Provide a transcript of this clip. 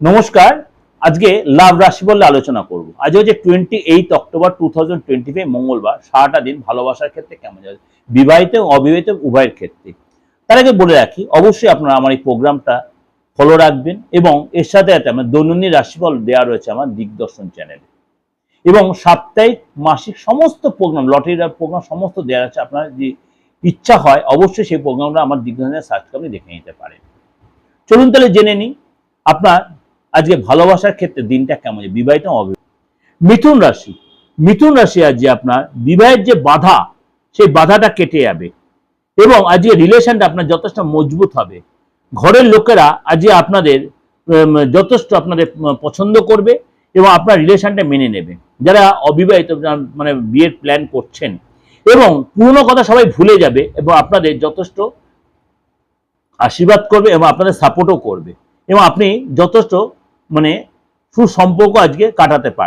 নমস্কার। আজকে লাভ রাশি বললে আলোচনা করব। আজ হচ্ছে twenty eight October two thousand twenty five মঙ্গলবার। সারাটা দিন ভালোবাসার ক্ষেত্রে কেমন যাবে? বিবাহিত এবং অবিবাহিত উভয়ের ক্ষেত্রে। তার আগে বলে রাখি, অবশ্যই আপনারা আমার এই প্রোগ্রামটা ফলো রাখবেন এবং এর সাথে সাথে আমার দৈনন্দিন রাশিফল দেওয়া রয়েছে আমার দিগদর্শন চ্যানেলে এবং সাপ্তাহিক, মাসিক সমস্ত প্রোগ্রাম লটারির প্রোগ্রাম সমস্ত দেওয়া আছে আপনার যে ইচ্ছা হয়, অবশ্যই সেই প্রোগ্রামটা আমার দিগদর্শনে সার্চ করে দেখে নিতে পারেন। চলুন তাহলে জেনে নিই, আপনার আজকে ভালোবাসার ক্ষেত্রে দিনটা কেমন বিবাহিত অবিবাহিত মিথুন রাশি। মিথুন রাশি আজকে আপনার বিবাহের যে বাধা, সেই বাধাটা কেটে যাবে। এবং আজকে রিলেশনটা আপনার যথেষ্ট মজবুত হবে। ঘরের লোকেরা আজকে আপনাদের যথেষ্ট আপনাদের পছন্দ করবে এবং আপনার রিলেশনটা মেনে নেবে। যারা অবিবাহিত মানে বিয়ের প্ল্যান করছেন। এবং পুরনো কথা সবাই ভুলে যাবে এবং আপনাদের যথেষ্ট আশীর্বাদ করবে এবং আপনাদের সাপোর্টও করবে। এবং আপনি যথেষ্ট মানে সুসম্পর্ক আজকে কাটাতে পারেন